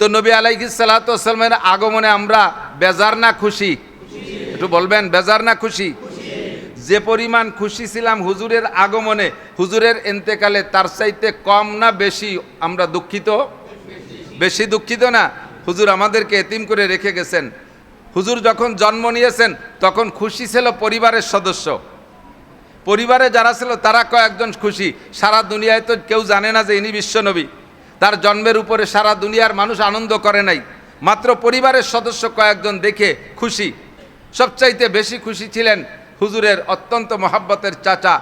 তো নবী আলাইহি সালাতামের আগমনে আমরা বেজার না খুশি? একটু বলবেন, বেজার না খুশি? যে পরিমাণ খুশি ছিলাম হুজুরের আগমনে, হুজুরের এন্তেকালে তার চাইতে কম না বেশি আমরা দুঃখিত? বেশি দুঃখিত না? হুজুর আমাদেরকে এতিম করে রেখে গেছেন। হুজুর যখন জন্ম নিয়েছেন, তখন খুশি ছিল পরিবারের সদস্য। পরিবারে যারা ছিল, তারা কয়েকজন খুশি। সারা দুনিয়ায় তো কেউ জানে না যে ইনি বিশ্বনবী। তার জন্মের উপরে সারা দুনিয়ার মানুষ আনন্দ করে নাই। মাত্র পরিবারের সদস্য কয়েকজন দেখে খুশি। সবচাইতে বেশি খুশি ছিলেন হুজুরের অত্যন্ত মহাব্বতের চাচা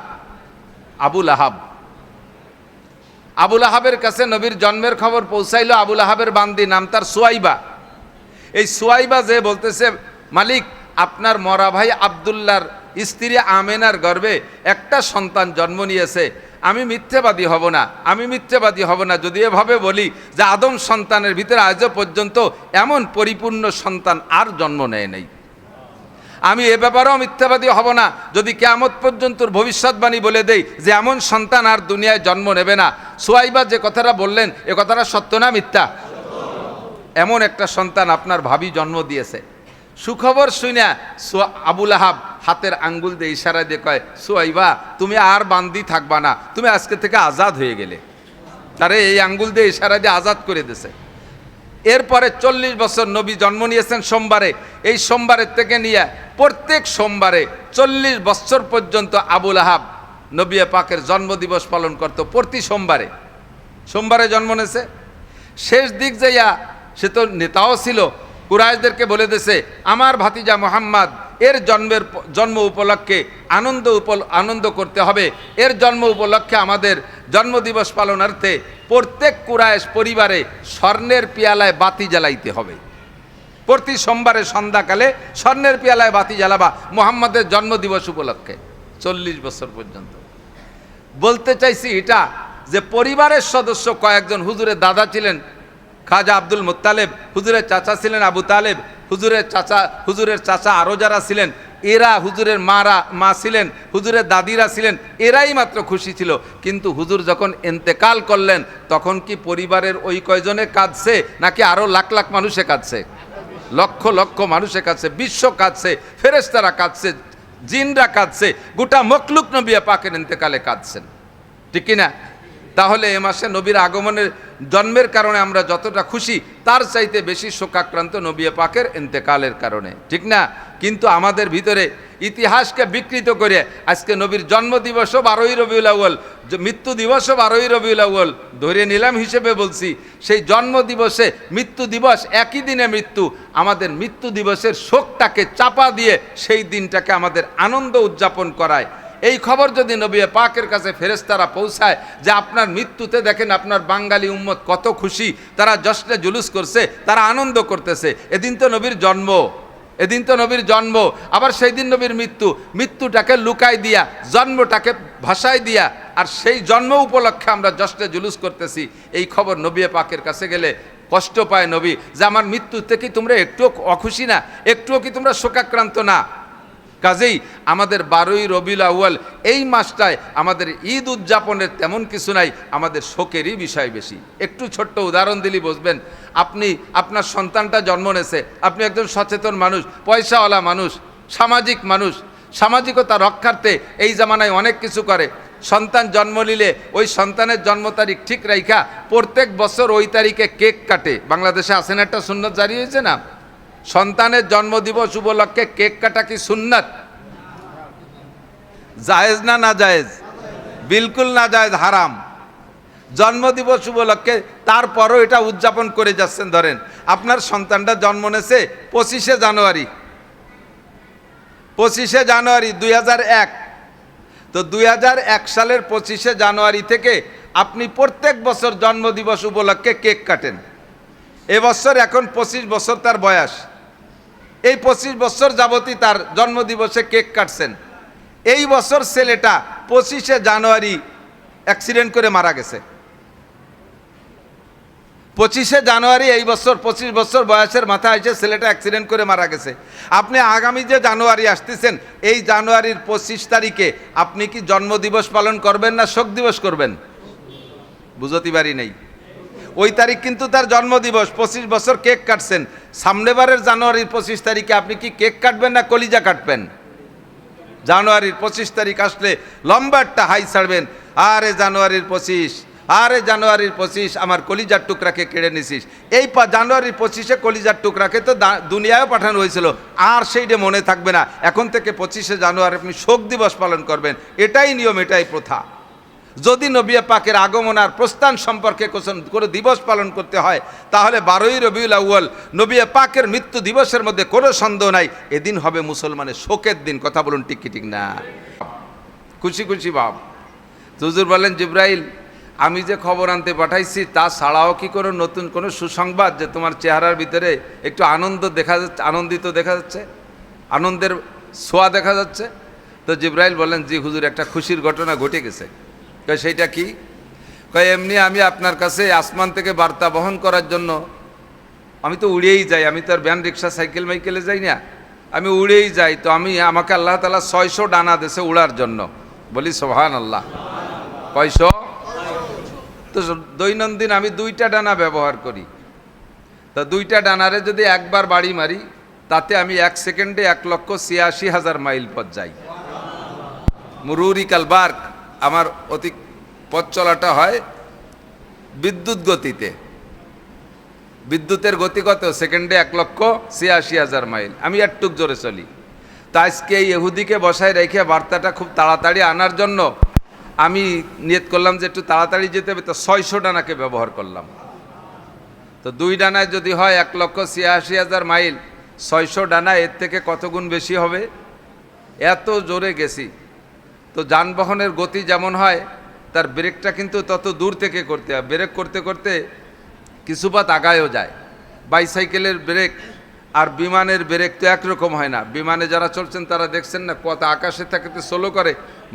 আবুল আহাব। আবুল আহাবের কাছে নবীর জন্মের খবর পৌঁছাইল আবুল আহাবের বান্দি, নাম তার সুয়াইবা। এই সুয়াইবা যে বলতেছে, মালিক, আপনার মরা ভাই আবদুল্লার স্ত্রী আমেনার গর্ভে একটা সন্তান জন্ম নিয়েছে। আমি মিথ্যেবাদী হব না, আমি মিথ্যেবাদী হব না। যদি এভাবে বলি যে আদম সন্তানের ভিতরে আজও পর্যন্ত এমন পরিপূর্ণ সন্তান আর জন্ম নেয় নাই। আমি এ ব্যাপারেও মিথ্যাবাদী হব না। যদি কেয়ামত পর্যন্ত ভবিষ্যৎবাণী বলে দেই যে এমন সন্তান আর দুনিয়ায় জন্ম নেবে না, সোয়াইবা যে কথাটা বললেন, এ কথাটা সত্য না মিথ্যা? এমন একটা সন্তান আপনার ভাবি জন্ম দিয়েছে। সুখবর শুনে আবুল আহাব হাতের আঙ্গুল দিয়ে ইশারা দিয়ে কয়, সোয়াইবা, তুমি আর বান্দি থাকবা না। তুমি আজকে থেকে আজাদ হয়ে গেলে। তারে এই আঙ্গুল দিয়ে ইশারা দিয়ে আজাদ করে দিয়েছে এরপরে চল্লিশ বছর নবী জন্ম নিয়েছেন সোমবারে। এই সোমবারের থেকে নিয়ে প্রত্যেক সোমবারে চল্লিশ বছর পর্যন্ত আবুল আহাব নবী পাকের জন্মদিবস পালন করত প্রতি সোমবারে। সোমবারে জন্ম নিয়েছে। শেষ দিক যাইয়া সে তো নেতাও ছিল। কুরাইশদেরকে বলে দিয়েছে আমার ভাতিজা মোহাম্মদ এর জন্মের জন্ম উপলক্ষে আনন্দ উপল আনন্দ করতে হবে। এর জন্ম উপলক্ষে আমাদের জন্মদিবস পালনার্থে প্রত্যেক কুরাইশ পরিবারে স্বর্ণের পিয়ালায় বাতি জ্বালাইতে হবে। প্রতি সোমবারে সন্ধ্যাকালে স্বর্ণের পিয়ালায় বাতি জ্বালাবা মোহাম্মদের জন্মদিবস উপলক্ষে, চল্লিশ বছর পর্যন্ত। বলতে চাইছি এটা যে পরিবারের সদস্য কয়েকজন হুজুরের দাদা ছিলেন খাজা আব্দুল মোত্তালেব, হুজুরের চাচা ছিলেন আবু তালেব, হুজুরের চাচা হুজুরের চাচা আরও যারা ছিলেন, এরা হুজুরের মারা, মা ছিলেন, হুজুরের দাদিরা ছিলেন, এরাই মাত্র খুশি ছিল। কিন্তু হুজুর যখন এন্তেকাল করলেন, তখন কি পরিবারের ওই কয়জনে কাঁদছে, নাকি আরও লাখ লাখ মানুষে কাঁদছে? লক্ষ লক্ষ মানুষে কাঁদছে, বিশ্ব কাঁদছে ফেরেস্তারা কাঁদছে, জিনরা কাঁদছে, গোটা মকলুক নবিয়া পাকের ইন্তেকালে কাঁদছেন। ঠিক কিনা তাহলে এ মাসে নবীর আগমনের জন্মের কারণে আমরা যতটা খুশি, তার চাইতে বেশি শোকাক্রান্ত নবিয়া পাকের ইন্তেকালের কারণে। ঠিক না? কিন্তু আমাদের ভিতরে ইতিহাসকে বিকৃত করে আজকে নবীর জন্মদিবসও বারোই রবিউল আউ্ল মৃত্যু দিবসও বারোই রবিউল আউ্ল ধরে নিলাম হিসেবে বলছি, সেই জন্ম দিবসে মৃত্যু দিবস একই দিনে মৃত্যু, আমাদের মৃত্যু দিবসের শোকটাকে চাপা দিয়ে সেই দিনটাকে আমাদের আনন্দ উদযাপন করায়। এই খবর যদি নবী পাকের কাছে ফেরেস্তারা পৌঁছায় যে আপনার মৃত্যুতে দেখেন আপনার বাঙালি উম্মত কত খুশি, তারা জশ্নে জুলুস করছে, তারা আনন্দ করতেছে। এদিন তো নবীর জন্ম, এদিন তো নবীর জন্ম, আবার সেই দিন নবীর মৃত্যু। মৃত্যুটাকে লুকাই দিয়া, জন্মটাকে ভাষায় দিয়া, আর সেই জন্ম উপলক্ষে আমরা জশ্নে জুলুস করতেছি। এই খবর নবী পাকের কাছে গেলে কষ্ট পায় নবী, যে আমার মৃত্যুতে কি তোমরা একটুও অখুশি না, একটুও কি তোমরা শোকাক্রান্ত না? কাজেই আমাদের বারোই রবিউল আউয়াল এই মাসটায় আমাদের ঈদ উদযাপনের তেমন কিছু নাই, আমাদের শোকেরই বিষয় বেশি। একটু ছোট্ট উদাহরণ দিলি বুঝবেন, আপনি, আপনার সন্তানটা জন্ম নেছে আপনি একজন সচেতন মানুষ, পয়সাওয়ালা মানুষ, সামাজিক মানুষ, সামাজিকতা রক্ষার্থে এই জামানায় অনেক কিছু করে। সন্তান জন্ম নিলে ওই সন্তানের জন্ম তারিখ ঠিক রাইখা প্রত্যেক বছর ওই তারিখে কেক কাটে। বাংলাদেশে আসেন একটা সুন্নত জারি হয়েছে না? সন্তানের জন্মদিবস উপলক্ষে কেক কাটা কি সুন্নাত? জায়েজ না না জায়েজ বিলকুল না জায়েজ হারাম। জন্মদিবস উপলক্ষে তারপরও এটা উদযাপন করে যাচ্ছেন, ধরেন, আপনার সন্তানটা জন্ম নেছে পঁচিশে জানুয়ারি। পঁচিশে জানুয়ারি দুই এক। তো দুই এক সালের পঁচিশে জানুয়ারি থেকে আপনি প্রত্যেক বছর জন্মদিবস উপলক্ষে কেক কাটেন। এবছর এখন পঁচিশ বছর তার বয়স। এই পঁচিশ বছর যাবতই তার জন্মদিবসে কেক কাটছেন। এই বছর ছেলেটা পঁচিশে জানুয়ারি অ্যাক্সিডেন্ট করে মারা গেছে। পঁচিশে জানুয়ারি এই বছর, পঁচিশ বছর বয়সের মাথা এসে ছেলেটা অ্যাক্সিডেন্ট করে মারা গেছে। আপনি আগামী যে জানুয়ারি আসতেছেন, এই জানুয়ারির পঁচিশ তারিখে আপনি কি জন্মদিবস পালন করবেন না শোক দিবস করবেন? বুঝতে পারি নেই। ওই তারিখ কিন্তু তার জন্মদিবস, পঁচিশ বছর কেক কাটছেন। সামনেবারের জানুয়ারির পঁচিশ তারিখে আপনি কি কেক কাটবেন না কলিজা কাটবেন? জানুয়ারির পঁচিশ তারিখ আসলে লম্বা একটা হাই ছাড়বেন। আরে জানুয়ারির পঁচিশ, আরে জানুয়ারির পঁচিশ, আমার কলিজার টুকরাকে কেড়ে নিছিস। এই জানুয়ারির পঁচিশে কলিজার টুকরাকে তো দা- দুনিয়ায়ও পাঠানো হয়েছিল। আর সেইটা মনে থাকবে না। এখন থেকে পঁচিশে জানুয়ারি আপনি শোক দিবস পালন করবেন। এটাই নিয়ম, এটাই প্রথা। যদি নবিয়া পাকের আগমন আর প্রস্থান সম্পর্কে কোনো দিবস পালন করতে হয়, তাহলে বারোই রবিউল আউ্য়াল নবিয়া পাকের মৃত্যু দিবসের মধ্যে কোনো সন্দেহ নাই। এদিন হবে মুসলমানের শোকের দিন, কথা বলুন ঠিক কি ঠিক না? খুশি খুশি ভাব। হুজুর বলেন, জিব্রাইল, আমি যে খবর আনতে পাঠাইছি, তা ছাড়াও কি কোনো নতুন কোনো সুসংবাদ যে তোমার চেহারার ভিতরে একটু আনন্দ দেখা যাচ্ছে, আনন্দিত দেখা যাচ্ছে? আনন্দের ছোঁয়া দেখা যাচ্ছে? তো জিব্রাইল বলেন, জি হুজুর, একটা খুশির ঘটনা ঘটে গেছে। কয়, সেইটা কি? কয়, এমনি আমি আপনার কাছে আসমান থেকে বার্তা বহন করার জন্য, আমি তো উড়েই যাই, আমি তো আর ভ্যান, রিক্সা, সাইকেল, মাইকেলে যাই না। আমি উড়েই যাই, তো আমি আমাকে আল্লাহ তালা ছয়শো ডানা দেশে উড়ার জন্য। বলি সোহান আল্লাহ কয়শো? তো দৈনন্দিন আমি দুইটা ডানা ব্যবহার করি। তা দুইটা ডানারে যদি একবার বাড়ি মারি, তাতে আমি এক সেকেন্ডে এক লক্ষ ছিয়াশি হাজার মাইল পথ যাই। মুরুরি কালবার্ক আমার অতি পথ চলাটা হয় বিদ্যুৎ গতিতে। বিদ্যুতের গতি কত? সেকেন্ডে এক লক্ষ ছিয়াশি হাজার মাইল। আমি একটুক জোরে চলি। তা আজকে এই ইহুদিকে বসায় রেখে বার্তাটা খুব তাড়াতাড়ি আনার জন্য আমি নিয়ত করলাম যে একটু তাড়াতাড়ি যেতে হবে। তো ছয়শো ডানাকে ব্যবহার করলাম। তো দুই ডানায় যদি হয় এক লক্ষ ছিয়াশি হাজার মাইল, ছয়শো ডানা এর থেকে কত গুণ বেশি হবে? এত জোরে গেছি। তো যানবাহনের গতি যেমন হয়, তার ব্রেকটা কিন্তু তত দূর থেকে করতে হয়। ব্রেক করতে করতে কিছু পাত আগায়ও যায়। বাইসাইকেলের ব্রেক আর বিমানের ব্রেক তো একরকম হয় না। বিমানে যারা চলছেন তারা দেখছেন না কত আকাশে থাকতে সোলো করে,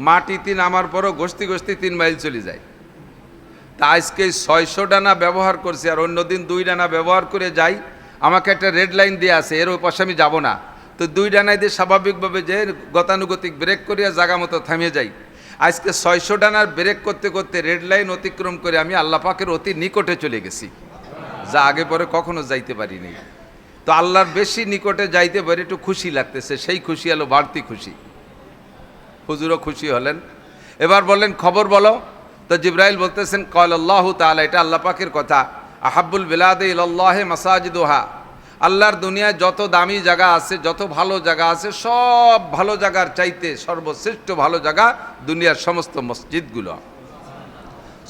মাটিতে নামার পরও গোস্তি গোস্তি তিন মাইল চলে যায়। তা আজকে ছয়শো ডানা ব্যবহার করছি, আর অন্যদিন দুই ডানা ব্যবহার করে যাই। আমাকে একটা রেড লাইন দিয়ে আছে, এর ওই পাশে আমি যাব না। তো দুই ডানায় দিয়ে স্বাভাবিকভাবে যে গতানুগতিক ব্রেক করিয়া জায়গা মতো থামিয়ে যাই। আজকে ছয়শো ডানার ব্রেক করতে করতে রেড লাইন অতিক্রম করে আমি আল্লাহ পাকের অতি নিকটে চলে গেছি, যা আগে পরে কখনো যাইতে পারিনি। তো আল্লাহর বেশি নিকটে যাইতে পারে একটু খুশি লাগতেছে, সেই খুশি হলো বাড়তি খুশি। হুজুরও খুশি হলেন। এবার বললেন, খবর বলো। তো জিব্রাইল বলতেছেন, কল আল্লাহ তাআলা, এটা আল্লাহ পাকের কথা। আহাব্বুল বিলাদে ইল্লাহে মাসাজিদোহা। আল্লাহর দুনিয়ায় যত দামি জায়গা আছে, যত ভালো জায়গা আছে, সব ভালো জায়গার চাইতে সর্বশ্রেষ্ঠ ভালো জায়গা দুনিয়ার সমস্ত মসজিদগুলো।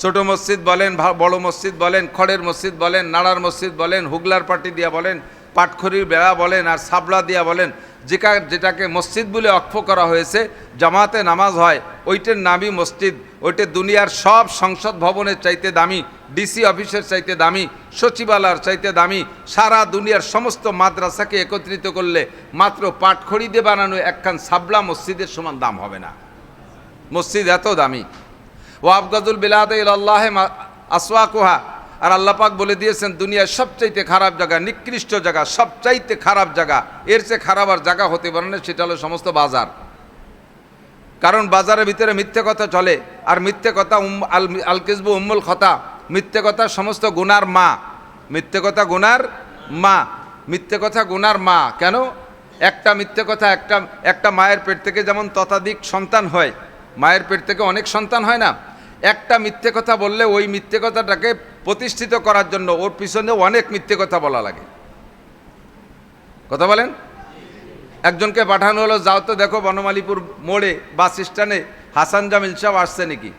ছোট মসজিদ বলেন বড় মসজিদ বলেন, খড়ের মসজিদ বলেন, নাড়ার মসজিদ বলেন, হুগলার পাটি দিয়া বলেন পাটখড়ির বেড়া বলেন আর সাবলা দিয়া বলেন যেটা যেটাকে মসজিদ বলে অক্ষ করা হয়েছে, জামাতে নামাজ হয়, ওইটার নামই মসজিদ, ওইটা দুনিয়ার সব সংসদ ভবনের চাইতে দামি, ডিসি অফিসের চাইতে দামি, সচিবালয়ের চাইতে দামি, সারা দুনিয়ার সমস্ত মাদ্রাসাকে একত্রিত করলে মাত্র পাটখড়ি দিয়ে বানানো একখান সাবলা মসজিদের সমান দাম হবে না। মসজিদ এত দামি। ও আফগাজুল বিলাদ আল্লাহ আসওয়াকুহা আর আল্লাহ পাক বলে দিয়েছেন, দুনিয়ার সবচাইতে খারাপ জায়গা, নিকৃষ্ট জায়গা, সবচাইতে খারাপ জায়গা, এর চেয়ে খারাপ আর জায়গা হতে পারে না, সেটা হলো সমস্ত বাজার। কারণ বাজারের ভিতরে মিথ্যে কথা চলে, আর মিথ্যে কথা আল কিসবু উম্মুল খতা, মিথ্যে কথা সমস্ত গুনার মা। মিথ্যে কথা গুনার মা, মিথ্যে কথা গুনার মা, কেন? একটা মিথ্যে কথা একটা একটা মায়ের পেট থেকে যেমন ততাধিক সন্তান হয়, মায়ের পেট থেকে অনেক সন্তান হয় না, একটা মিথ্যে কথা বললে ওই মিথ্যে কথাটাকে প্রতিষ্ঠিত করার জন্য ওর পিছনে অনেক মিথ্যে কথা বলা লাগে। কথা বলেন? একজনকে পাঠানো হলো, যাও তো দেখো বনমালীপুর মোড়ে, বাস স্ট্যান্ডে হাসান জামিল সাহেব আসছে নাকি?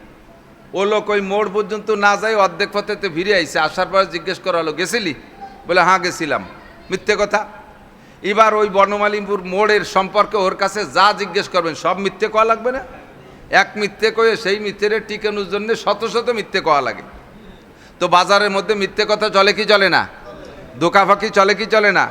ও লোক ওই মোড় পর্যন্ত না যাই অর্ধেক পথেতে ফিরে আইসে আসার পর জিজ্ঞেস করা হলো, গেছিলি? বলে হ্যাঁ গেছিলাম। মিথ্যে কথা? এবার ওই বনমালীপুর মোড়ের সম্পর্কে ওর কাছে যা জিজ্ঞেস করবেন, সব মিথ্যে কওয়া লাগবে না? এক মিথ্যে কয়ে সেই মিথ্যেরে টিকানোর জন্য শত শত মিথ্যে কওয়া লাগে। তো বাজারের মধ্যে মিথ্যে কথা চলে কি চলে না? দোকাফাকি চলে কি চলে না?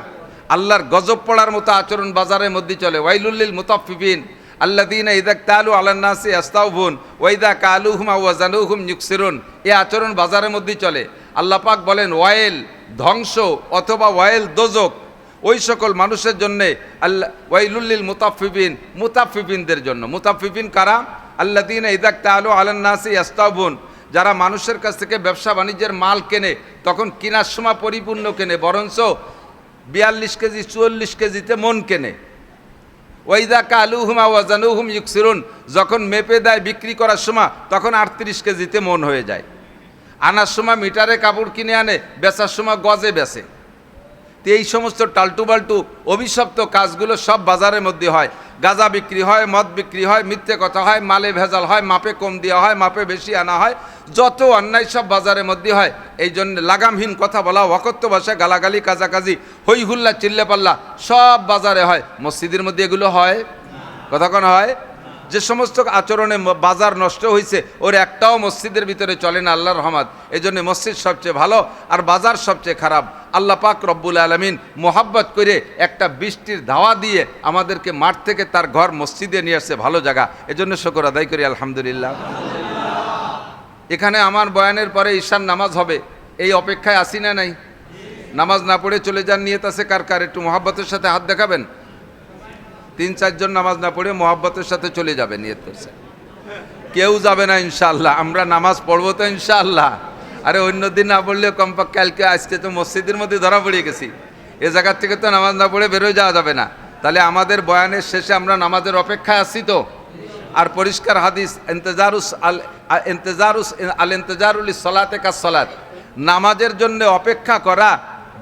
আল্লাহর গজব পড়ার মতো আচরণ বাজারের মধ্যে চলে। ওয়াইলুল্লিল মুতাফিবিন আল্লাদিন ইদাক তালু আলান্নাসি আস্তাউবুন ওয়াইদা কালু হুমা ওয়াজানু হুম ইউকসিরুন। এ আচরণ বাজারের মধ্যে চলে। আল্লাহ পাক বলেন, ওয়াইল ধ্বংস অথবা ওয়াইল দোজক। ওই সকল মানুষের জন্যে আল্লাহ ওয়াইলুল্লিল মুতাফিবিন মুতাফিবিনদের জন্য। মুতাফিবিন কারা? আল্লাদিন ইদাক তালু আলান্নাসি আস্তাউবুন যারা মানুষের কাছ থেকে ব্যবসা বাণিজ্যের মাল কেনে, তখন কেনার সময় পরিপূর্ণ কেনে, বরঞ্চ বিয়াল্লিশ কেজি, চুয়াল্লিশ কেজিতে মন কেনে। ওয়াইদা কালুহুমা ওয়াজানুহুম ইউকসিরুন, যখন মেপে দেয় বিক্রি করার সময়, তখন আটত্রিশ কেজিতে মন হয়ে যায়। আনার সময় মিটারে কাপড় কিনে আনে, বেচার সময় গজে বেচে। তো এই সমস্ত টালটু বাল্টু অভিশপ্ত কাজগুলো সব বাজারের মধ্যে হয়। গাঁজা বিক্রি হয়, মদ বিক্রি হয়, মিথ্যে কথা হয়, মালে ভেজাল হয়, মাপে কম দেওয়া হয়, মাপে বেশি আনা হয়, যত অন্যায় সব বাজারের মধ্যে হয়। এই জন্য লাগামহীন কথা বলা, অকথ্য ভাষা গালাগালি, কাজাকাজি হই হুল্লা চিল্লে পাল্লা সব বাজারে হয়। মসজিদের মধ্যে এগুলো হয়? কথা কোন, হয়? যে সমস্ত আচরণে বাজার নষ্ট হয়েছে ওর একটাও মসজিদের ভিতরে চলে না, আল্লাহর রহমত। এই জন্য মসজিদ সবচেয়ে ভালো আর বাজার সবচেয়ে খারাপ। আল্লাহ পাক রব্বুল আলমিন মোহাব্বত করে একটা বৃষ্টির ধাওয়া দিয়ে আমাদেরকে মাঠ থেকে তার ঘর মসজিদে নিয়ে আসছে, ভালো জায়গা। এজন্য শকর আদায় করি, আলহামদুলিল্লাহ। এখানে আমার বয়ানের পরে ঈশান নামাজ হবে। এই অপেক্ষায় আসি না নাই? নামাজ না পড়ে চলে যান নিয়ে আছে কার কার? একটু মোহাব্বতের সাথে হাত দেখাবেন? তিন, চারজন নামাজ না পড়ে মোহাব্বতের সাথে চলে যাবে, নিয়ত করছে। কেউ যাবে না ইনশাল্লাহ আমরা নামাজ পড়ব তো, ইনশাআল্লাহ। আরে অন্য দিন না পড়লেও কমপক্ষে কালকে আজকে তো মসজিদের মধ্যে ধরা পড়ে গেছি। এ জায়গার থেকে তো নামাজ না পড়ে বেরোয় যাওয়া যাবে না। তাহলে আমাদের বয়ানের শেষে আমরা নামাজের অপেক্ষায় আসি তো? আর পরিষ্কার হাদিস, এন্তেজারুস আল এন্তেজারুস আল এন্তেজারুল সলাতে কাজ সলাত নামাজের জন্য অপেক্ষা করা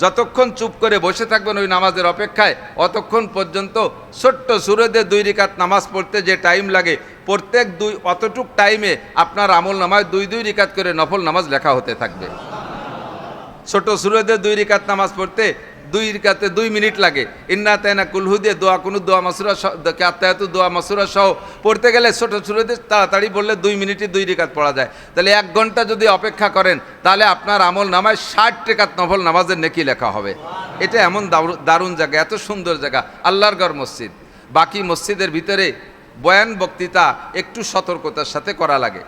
যতক্ষণ চুপ করে বসে থাকবেন ওই নামাজের অপেক্ষায়, অতক্ষণ পর্যন্ত ছোট্ট সুরদে দুই রিকাত নামাজ পড়তে যে টাইম লাগে, প্রত্যেক দুই, অতটুক টাইমে আপনার আমল নামায় দুই দুই রিকাত করে নফল নামাজ লেখা হতে থাকবে। ছোট সুরদে দুই রিকাত নামাজ পড়তে দুই রিকাতে দুই মিনিট লাগে। ইন্না তাইনা কুলহু দিয়ে দোয়া কোনো, দোয়া মাসুরা আত্মায়াতু, দোয়া মাসুরা সহ। পড়তে গেলে ছোটো সুরদে তাড়াতাড়ি বললে দুই মিনিটে দুই রিকাত পড়া যায়। তাহলে এক ঘণ্টা যদি অপেক্ষা করেন, তাহলে আপনার আমল নামায় ষাট রেখাত নফল নামাজের নেকি লেখা হবে। এটা এমন দারু- দারুণ জায়গা, এত সুন্দর জায়গা, আল্লাহর গড় মসজিদ। বাকি মসজিদের ভিতরে বয়ান বক্তৃতা একটু সতর্কতার সাথে করা লাগে।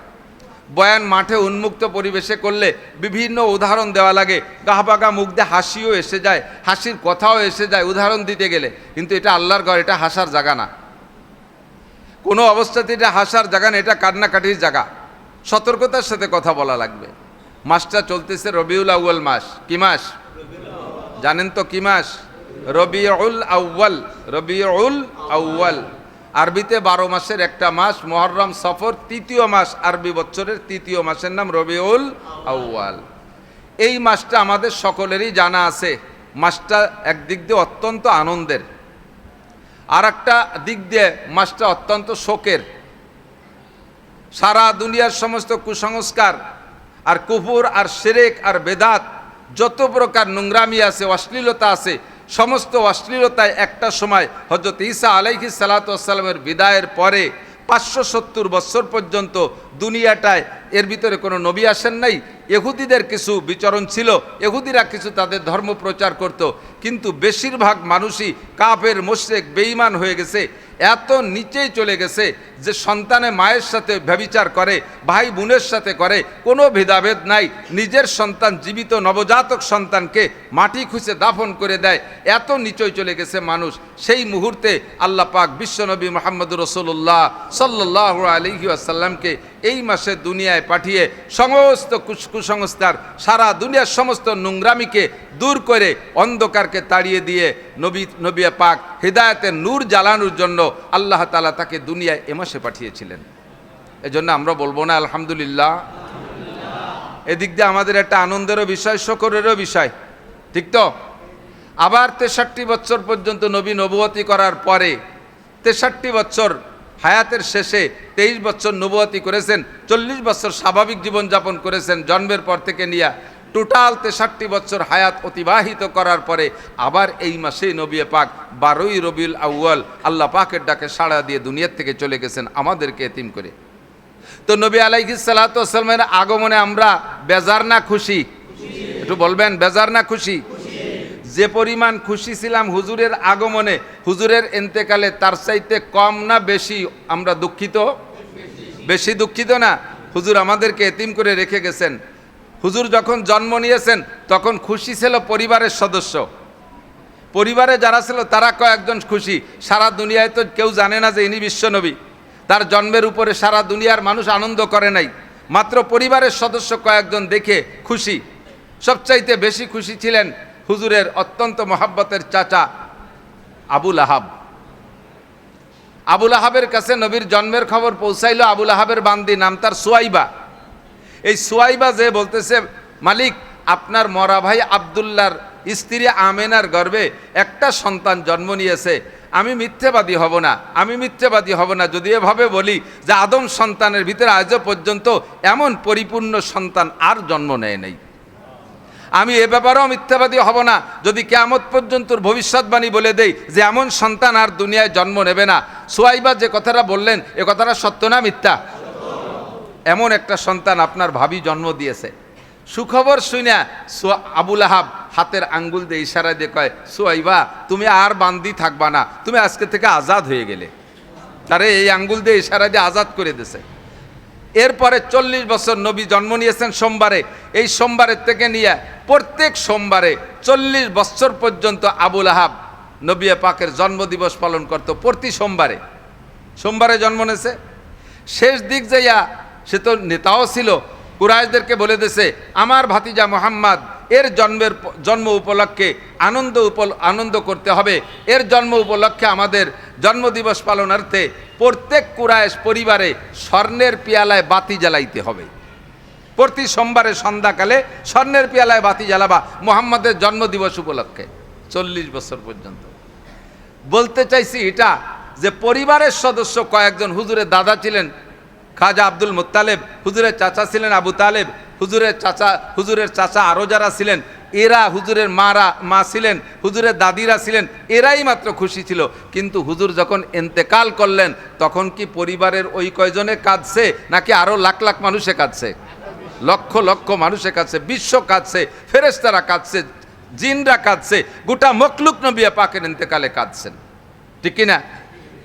বয়ান মাঠে উন্মুক্ত পরিবেশে করলে বিভিন্ন উদাহরণ দেওয়া লাগে। গাহবাগা মুখ দিয়ে হাসিও এসে যায়, হাসির কথাও এসে যায় উদাহরণ দিতে গেলে। কিন্তু এটা আল্লাহর ঘর, এটা হাসার জায়গা না। কোনো অবস্থাতে এটা হাসার জায়গা না, এটা কান্নাকাটির জায়গা। সতর্কতার সাথে কথা বলা লাগবে। মাসটা চলতেছে রবিউল আউ্য়াল মাস। কি মাস? জানেন তো কি মাস? রবিউল আউ্য়াল রবিউল আউ্য়াল। আরবিতে বারো মাসের একটা মাস, মহরম, সফর, তৃতীয় মাস আরবি বছরের তৃতীয় মাসের নাম রবিউল আউ্য়াল। এই মাসটা আমাদের সকলেরই জানা আছে, মাসটা একদিক দিয়ে অত্যন্ত আনন্দের। আর একটা দিক দিয়ে মাসটা অত্যন্ত শোকের। সারা দুনিয়ার সমস্ত কুসংস্কার আর কুপুর আর সেরেক আর বেদাত, যত প্রকার নোংরামি আছে, অশ্লীলতা আছে সমস্ত অশ্লীলতায় একটা সময় হজরত ঈসা আলাইহি সালাতামের বিদায়ের পরে পাঁচশো সত্তর বৎসর পর্যন্ত দুনিয়াটায় এর ভিতরে কোনো নবী আসেন নাই। এহুদিদের কিছু বিচরণ ছিল এহুদিরা কিছু তাদের ধর্ম প্রচার করত, কিন্তু বেশিরভাগ মানুষই কাফের মোশেক বেঈমান হয়ে গেছে। এত নিচেই চলে গেছে যে সন্তানে মায়ের সাথে ব্যবিচার করে, ভাই বোনের সাথে করে, কোনো ভেদাভেদ নাই। নিজের সন্তান, জীবিত নবজাতক সন্তানকে মাটি খুঁজে দাফন করে দেয়। এত নিচই চলে গেছে মানুষ। সেই মুহূর্তে আল্লাহ পাক বিশ্বনবী মোহাম্মদ রসুল্লাহ সাল্লাহ আলহি আসাল্লামকে এই মাসে দুনিয়ায় পাঠিয়ে সমস্ত কুস- কুসংস্কার, সারা দুনিয়ার সমস্ত নোংরামিকে দূর করে অন্ধকারকে তাড়িয়ে দিয়ে নবী নবী পাক হৃদায়তের নূর জ্বালানোর জন্য আল্লাহ তালা তাকে দুনিয়ায় এ মাসে পাঠিয়েছিলেন। এজন্য আমরা বলব না, আলহামদুলিল্লাহ। এদিক দিয়ে আমাদের একটা আনন্দেরও বিষয়, শকরেরও বিষয়। ঠিক তো? আবার তেষট্টি বছর পর্যন্ত নবী নবুয়তি করার পরে, তেষট্টি বছর হায়াতের শেষে তেইশ বছর নবুয়তি করেছেন, চল্লিশ বছর স্বাভাবিক জীবনযাপন করেছেন, জন্মের পর থেকে নিয়া টোটাল তেষট্টি বছর হায়াত অতিবাহিত করার পরে আবার এই মাসেই নবী পাক বারোই রবিউল আউয়াল আল্লাহ পাকের ডাকে সাড়া দিয়ে দুনিয়ার থেকে চলে গেছেন আমাদেরকে এতিম করে। তো নবী আলাইহিস সালামের আগমনে আমরা বেজার না খুশি? একটু বলবেন, বেজার না খুশি? যে পরিমাণ খুশি ছিলাম হুজুরের আগমনে, হুজুরের এন্তেকালে তার চাইতে কম না বেশি আমরা দুঃখিত? বেশি দুঃখিত না? হুজুর আমাদেরকে এতিম করে রেখে গেছেন। হুজুর যখন জন্ম নিয়েছেন, তখন খুশি ছিল পরিবারের সদস্য। পরিবারে যারা ছিল, তারা কয়েকজন খুশি। সারা দুনিয়ায় তো কেউ জানে না যে ইনি বিশ্বনবী। তার জন্মের উপরে সারা দুনিয়ার মানুষ আনন্দ করে নাই। মাত্র পরিবারের সদস্য কয়েকজন দেখে খুশি। সবচাইতে বেশি খুশি ছিলেন হুজুরের অত্যন্ত মহাব্বতের চাচা আবুল আহাব আবুল আহাবের কাছে নবীর জন্মের খবর পৌঁছাইল আবুল আহাবের বান্দি, নাম তার সোয়াইবা। এই সোয়াইবা যে বলতেছে, মালিক, আপনার মরা ভাই আবদুল্লার স্ত্রী আমেনার গর্ভে একটা সন্তান জন্ম নিয়েছে। আমি মিথ্যেবাদী হব না, আমি মিথ্যেবাদী হব না। যদি এভাবে বলি যে আদম সন্তানের ভিতরে আজও পর্যন্ত এমন পরিপূর্ণ সন্তান আর জন্ম নেয় নেই। আমি এ ব্যাপারেও মিথ্যাবাদী হব না। যদি কেয়ামত পর্যন্ত ভবিষ্যৎবাণী বলে দেই যে এমন সন্তান আর দুনিয়ায় জন্ম নেবে না। সোয়াইবা যে কথাটা বললেন, এ কথাটা সত্য না মিথ্যা? এমন একটা সন্তান আপনার ভাবি জন্ম দিয়েছে। সুখবর শুনে আবুল আহাব হাতের আঙ্গুল দিয়ে ইশারা দিয়ে কয় সোয়াইবা তুমি আর বান্দি থাকবা না, তুমি আজকে থেকে আজাদ হয়ে গেলে। তারে এই আঙ্গুল দিয়ে ইশারা দিয়ে আজাদ করে দিছে এরপরে চল্লিশ বছর নবী জন্ম নিয়েছেন সোমবারে। এই সোমবারের থেকে নিয়ে প্রত্যেক সোমবারে চল্লিশ বছর পর্যন্ত আবুল আহাব নবী পাকের জন্মদিবস পালন করত প্রতি সোমবারে। সোমবারে জন্ম নিয়েছে। শেষ দিক যাইয়া সে তো নেতাও ছিল, কুরাইশদেরকে বলে দিয়েছে, আমার ভাতিজা মোহাম্মদ, এর জন্মের জন্ম উপলক্ষে আনন্দ উপল, আনন্দ করতে হবে। এর জন্ম উপলক্ষে আমাদের জন্মদিবস পালনার্থে প্রত্যেক কুরাইশ পরিবারে স্বর্ণের পিয়ালায় বাতি জ্বালাইতে হবে। প্রতি সোমবারে সন্ধ্যাকালে স্বর্ণের পিয়ালায় বাতি জ্বালাবা মোহাম্মদের জন্মদিবস উপলক্ষে, চল্লিশ বছর পর্যন্ত। বলতে চাইছি এটা, যে পরিবারের সদস্য কয়েকজন হুজুরের দাদা ছিলেন খাজা আব্দুল মুত্তালেব, হুজুরের চাচা ছিলেন আবু তালেব, হুজুরের চাচা হুজুরের চাচা আরও যারা ছিলেন, এরা হুজুরের মারা, মা ছিলেন, হুজুরের দাদিরা ছিলেন, এরাই মাত্র খুশি ছিল। কিন্তু হুজুর যখন এন্তেকাল করলেন, তখন কি পরিবারের ওই কয়জনে কাঁদছে, নাকি আরও লাখ লাখ মানুষে কাঁদছে? লক্ষ লক্ষ মানুষে কাঁদছে, বিশ্ব কাঁদছে ফেরেস্তারা কাঁদছে, জিনরা কাঁদছে, গোটা মকলুক নবিয়া পাকের ইন্তেকালে কাঁদছেন। ঠিক কিনা?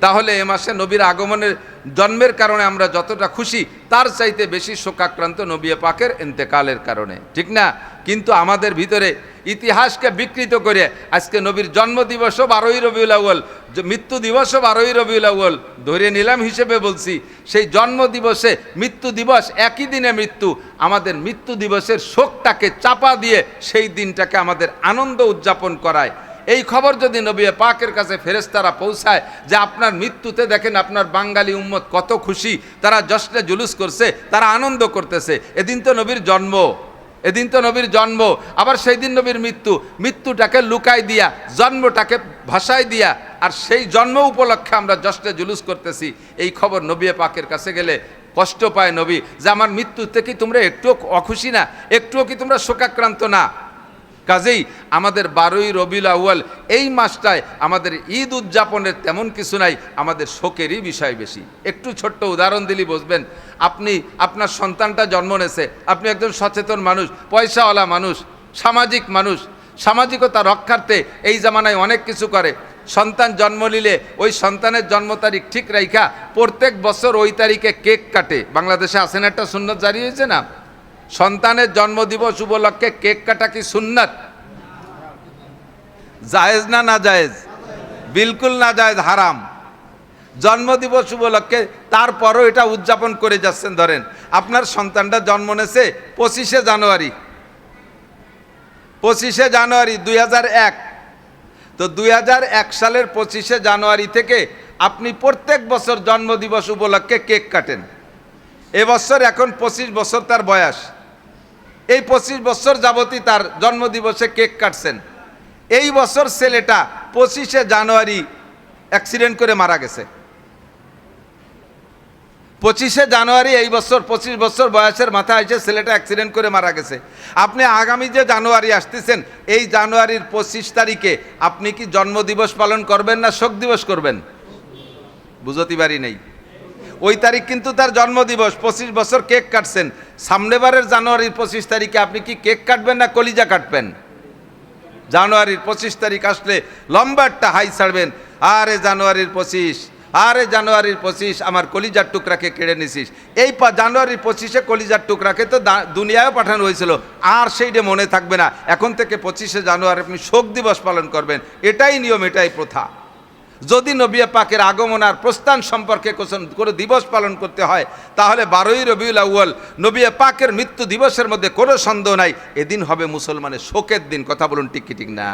তাহলে এ মাসে নবীর আগমনের জন্মের কারণে আমরা যতটা খুশি, তার চাইতে বেশি শোকাক্রান্ত নবী পাকের ইন্তেকালের কারণে। ঠিক না? কিন্তু আমাদের ভিতরে ইতিহাসকে বিকৃত করে আজকে নবীর জন্মদিবসও বারোই রবিউল আউ্ল মৃত্যু দিবসও বারোই রবিউল আউ্ল ধরে নিলাম হিসেবে বলছি, সেই জন্ম দিবসে মৃত্যু দিবস একই দিনে মৃত্যু, আমাদের মৃত্যু দিবসের শোকটাকে চাপা দিয়ে সেই দিনটাকে আমাদের আনন্দ উদযাপন করায়। এই খবর যদি নবী পাকের কাছে ফেরেস্তারা পৌঁছায় যে আপনার মৃত্যুতে দেখেন আপনার বাঙালি উম্মত কত খুশি, তারা জশ্নে জুলুস করছে, তারা আনন্দ করতেছে। এদিন তো নবীর জন্ম, এদিন তো নবীর জন্ম, আবার সেই দিন নবীর মৃত্যু। মৃত্যুটাকে লুকাই দিয়া, জন্মটাকে ভাষায় দিয়া, আর সেই জন্ম উপলক্ষে আমরা জশ্নে জুলুস করতেছি। এই খবর নবী পাকের কাছে গেলে কষ্ট পায় নবী, যে আমার মৃত্যুতে কি তোমরা একটুও অখুশি না, একটুও কি তোমরা শোকাক্রান্ত না? কাজেই আমাদের বারোই রবিউল আউয়াল এই মাসটায় আমাদের ঈদ উদযাপনের তেমন কিছু নাই, আমাদের শোকেরই বিষয় বেশি। একটু ছোট্ট উদাহরণ দিলি বুঝবেন। আপনি, আপনার সন্তানটা জন্ম নেছে আপনি একজন সচেতন মানুষ, পয়সাওয়ালা মানুষ, সামাজিক মানুষ, সামাজিকতা রক্ষার্থে এই জামানায় অনেক কিছু করে। সন্তান জন্ম নিলে ওই সন্তানের জন্ম তারিখ ঠিক রাইখা প্রত্যেক বছর ওই তারিখে কেক কাটে। বাংলাদেশে আসেন একটা সুন্নত জারি হয়েছে না? সন্তানের জন্মদিবস উপলক্ষে কেক কাটা কি সুন্নাত? জায়েজ না না জায়েজ? বিলকুল না জায়েজ, হারাম। জন্মদিবস উপলক্ষে তারপরও এটা উদযাপন করে যাচ্ছেন, ধরেন, আপনার সন্তানটা জন্ম নেছে পঁচিশে জানুয়ারি। পঁচিশে জানুয়ারি দুই তো দুই সালের পঁচিশে জানুয়ারি থেকে আপনি প্রত্যেক বছর জন্মদিবস উপলক্ষে কেক কাটেন। এবছর এখন পঁচিশ বছর তার বয়স। এই পঁচিশ বছর যাবতই তার জন্মদিবসে কেক কাটছেন। এই বছর ছেলেটা পঁচিশে জানুয়ারি অ্যাক্সিডেন্ট করে মারা গেছে। পঁচিশে জানুয়ারি এই বছর, পঁচিশ বছর বয়সের মাথায় এসে ছেলেটা অ্যাক্সিডেন্ট করে মারা গেছে। আপনি আগামী যে জানুয়ারি আসতেছেন, এই জানুয়ারির পঁচিশ তারিখে আপনি কি জন্মদিবস পালন করবেন না শোক দিবস করবেন? বুঝতে পারি নেই। ওই তারিখ কিন্তু তার জন্মদিবস, পঁচিশ বছর কেক কাটছেন। সামনেবারের জানুয়ারির পঁচিশ তারিখে আপনি কি কেক কাটবেন না কলিজা কাটবেন? জানুয়ারির পঁচিশ তারিখ আসলে লম্বা একটা হাই ছাড়বেন। আরে জানুয়ারির পঁচিশ, আরে জানুয়ারির পঁচিশ, আমার কলিজার টুকরাকে কেড়ে নিছিস। এই জানুয়ারির পঁচিশে কলিজার টুকরাকে তো দুনিয়ায় পাঠানো হয়েছিল। আর সেইটা মনে থাকবে না। এখন থেকে পঁচিশে জানুয়ারি আপনি শোক দিবস পালন করবেন। এটাই নিয়ম, এটাই প্রথা। যদি নবিয়া পাকের আগমন আর প্রস্থান সম্পর্কে করে দিবস পালন করতে হয়, তাহলে বারোই রবিউল আউ্য়াল নবিয়া পাকের মৃত্যু দিবসের মধ্যে কোনো সন্দেহ নাই। এদিন হবে মুসলমানের শোকের দিন, কথা বলুন ঠিক ঠিক না?